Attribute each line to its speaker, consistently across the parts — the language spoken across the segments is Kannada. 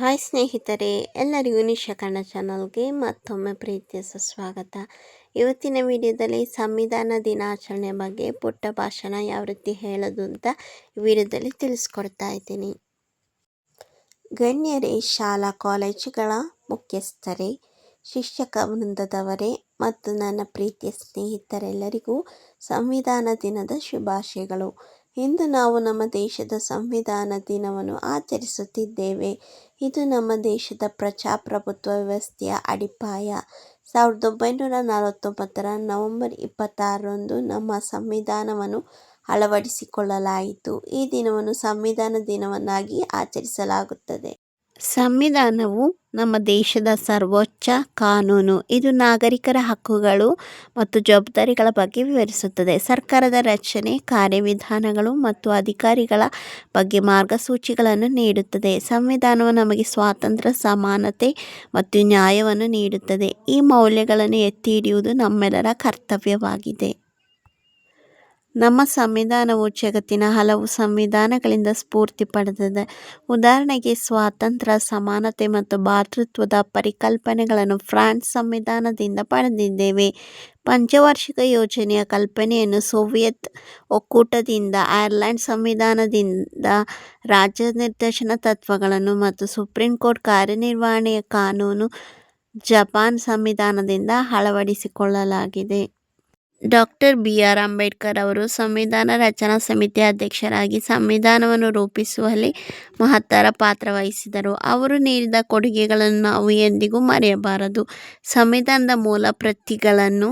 Speaker 1: ಹಾಯ್ ಸ್ನೇಹಿತರೆ, ಎಲ್ಲರಿಗೂ ನಿಶಾ ಕನ್ನಡ ಚಾನಲ್ಗೆ ಮತ್ತೊಮ್ಮೆ ಪ್ರೀತಿಯ ಸುಸ್ವಾಗತ. ಇವತ್ತಿನ ವಿಡಿಯೋದಲ್ಲಿ ಸಂವಿಧಾನ ದಿನಾಚರಣೆ ಬಗ್ಗೆ ಪುಟ್ಟ ಭಾಷಣ ಯಾವ ರೀತಿ ಹೇಳೋದು ಅಂತ ವಿಡಿಯೋದಲ್ಲಿ ತಿಳಿಸ್ಕೊಡ್ತಾ ಇದ್ದೀನಿ. ಗಣ್ಯರೇ, ಶಾಲಾ ಕಾಲೇಜುಗಳ ಮುಖ್ಯಸ್ಥರೇ, ಶಿಕ್ಷಕ ವೃಂದದವರೇ ಮತ್ತು ನನ್ನ ಪ್ರೀತಿಯ ಸ್ನೇಹಿತರೆಲ್ಲರಿಗೂ ಸಂವಿಧಾನ ದಿನದ ಶುಭಾಶಯಗಳು. ಇಂದು ನಾವು ನಮ್ಮ ದೇಶದ ಸಂವಿಧಾನ ದಿನವನ್ನು ಆಚರಿಸುತ್ತಿದ್ದೇವೆ. ಇದು ನಮ್ಮ ದೇಶದ ಪ್ರಜಾಪ್ರಭುತ್ವ ವ್ಯವಸ್ಥೆಯ ಅಡಿಪಾಯ. ಸಾವಿರದ ಒಂಬೈನೂರ ನಲವತ್ತೊಂಬತ್ತರ ನವೆಂಬರ್ ಇಪ್ಪತ್ತಾರರಂದು ನಮ್ಮ ಸಂವಿಧಾನವನ್ನು ಅಳವಡಿಸಿಕೊಳ್ಳಲಾಯಿತು. ಈ ದಿನವನ್ನು ಸಂವಿಧಾನ ದಿನವನ್ನಾಗಿ ಆಚರಿಸಲಾಗುತ್ತದೆ. ಸಂವಿಧಾನವು ನಮ್ಮ ದೇಶದ ಸರ್ವೋಚ್ಚ ಕಾನೂನು. ಇದು ನಾಗರಿಕರ ಹಕ್ಕುಗಳು ಮತ್ತು ಜವಾಬ್ದಾರಿಗಳ ಬಗ್ಗೆ ವಿವರಿಸುತ್ತದೆ. ಸರ್ಕಾರದ ರಚನೆ, ಕಾರ್ಯವಿಧಾನಗಳು ಮತ್ತು ಅಧಿಕಾರಿಗಳ ಬಗ್ಗೆ ಮಾರ್ಗಸೂಚಿಗಳನ್ನು ನೀಡುತ್ತದೆ. ಸಂವಿಧಾನವು ನಮಗೆ ಸ್ವಾತಂತ್ರ್ಯ, ಸಮಾನತೆ ಮತ್ತು ನ್ಯಾಯವನ್ನು ನೀಡುತ್ತದೆ. ಈ ಮೌಲ್ಯಗಳನ್ನು ಎತ್ತಿ ಹಿಡಿಯುವುದು ನಮ್ಮೆಲ್ಲರ ಕರ್ತವ್ಯವಾಗಿದೆ. ನಮ್ಮ ಸಂವಿಧಾನವು ಜಗತ್ತಿನ ಹಲವು ಸಂವಿಧಾನಗಳಿಂದ ಸ್ಫೂರ್ತಿ ಪಡೆದಿದೆ. ಉದಾಹರಣೆಗೆ ಸ್ವಾತಂತ್ರ್ಯ, ಸಮಾನತೆ ಮತ್ತು ಭಾತೃತ್ವದ ಪರಿಕಲ್ಪನೆಗಳನ್ನು ಫ್ರಾನ್ಸ್ ಸಂವಿಧಾನದಿಂದ ಪಡೆದಿದ್ದೇವೆ. ಪಂಚವಾರ್ಷಿಕ ಯೋಜನೆಯ ಕಲ್ಪನೆಯನ್ನು ಸೋವಿಯತ್ ಒಕ್ಕೂಟದಿಂದ, ಐರ್ಲೆಂಡ್ ಸಂವಿಧಾನದಿಂದ, ರಾಜ್ಯ ನಿರ್ದೇಶನ ತತ್ವಗಳನ್ನು ಮತ್ತು ಸುಪ್ರೀಂ ಕೋರ್ಟ್ ಕಾರ್ಯನಿರ್ವಹಣೆಯ ಕಾನೂನು ಜಪಾನ್ ಸಂವಿಧಾನದಿಂದ ಅಳವಡಿಸಿಕೊಳ್ಳಲಾಗಿದೆ. ಡಾಕ್ಟರ್ ಬಿ ಆರ್ ಅಂಬೇಡ್ಕರ್ ಅವರು ಸಂವಿಧಾನ ರಚನಾ ಸಮಿತಿಯ ಅಧ್ಯಕ್ಷರಾಗಿ ಸಂವಿಧಾನವನ್ನು ರೂಪಿಸುವಲ್ಲಿ ಮಹತ್ತರ ಪಾತ್ರ ವಹಿಸಿದರು. ಅವರು ನೀಡಿದ ಕೊಡುಗೆಗಳನ್ನು ನಾವು ಎಂದಿಗೂ ಮರೆಯಬಾರದು. ಸಂವಿಧಾನದ ಮೂಲ ಪ್ರತಿಗಳನ್ನು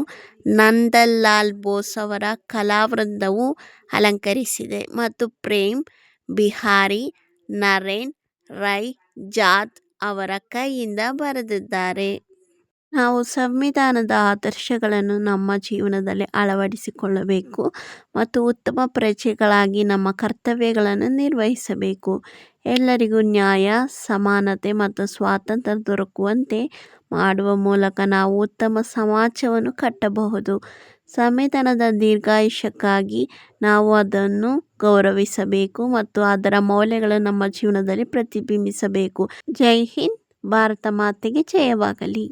Speaker 1: ನಂದಲಾಲ್ ಬೋಸ್ ಅವರ ಕಲಾವೃಂದವು ಅಲಂಕರಿಸಿದೆ ಮತ್ತು ಪ್ರೇಮ್, ಬಿಹಾರಿ, ನರೇನ್, ರೈ ಜಾದ್ ಅವರ ಕೈಯಿಂದ ಬರೆದಿದ್ದಾರೆ. ನಾವು ಸಂವಿಧಾನದ ಆದರ್ಶಗಳನ್ನು ನಮ್ಮ ಜೀವನದಲ್ಲಿ ಅಳವಡಿಸಿಕೊಳ್ಳಬೇಕು ಮತ್ತು ಉತ್ತಮ ಪ್ರಜೆಗಳಾಗಿ ನಮ್ಮ ಕರ್ತವ್ಯಗಳನ್ನು ನಿರ್ವಹಿಸಬೇಕು. ಎಲ್ಲರಿಗೂ ನ್ಯಾಯ, ಸಮಾನತೆ ಮತ್ತು ಸ್ವಾತಂತ್ರ್ಯ ದೊರಕುವಂತೆ ಮಾಡುವ ಮೂಲಕ ನಾವು ಉತ್ತಮ ಸಮಾಜವನ್ನು ಕಟ್ಟಬಹುದು. ಸಂವಿಧಾನದ ದೀರ್ಘಾಯುಷ್ಯಕ್ಕಾಗಿ ನಾವು ಅದನ್ನು ಗೌರವಿಸಬೇಕು ಮತ್ತು ಅದರ ಮೌಲ್ಯಗಳನ್ನು ನಮ್ಮ ಜೀವನದಲ್ಲಿ ಪ್ರತಿಬಿಂಬಿಸಬೇಕು. ಜೈ ಹಿಂದ್, ಭಾರತ ಮಾತೆಗೆ ಜಯವಾಗಲಿ.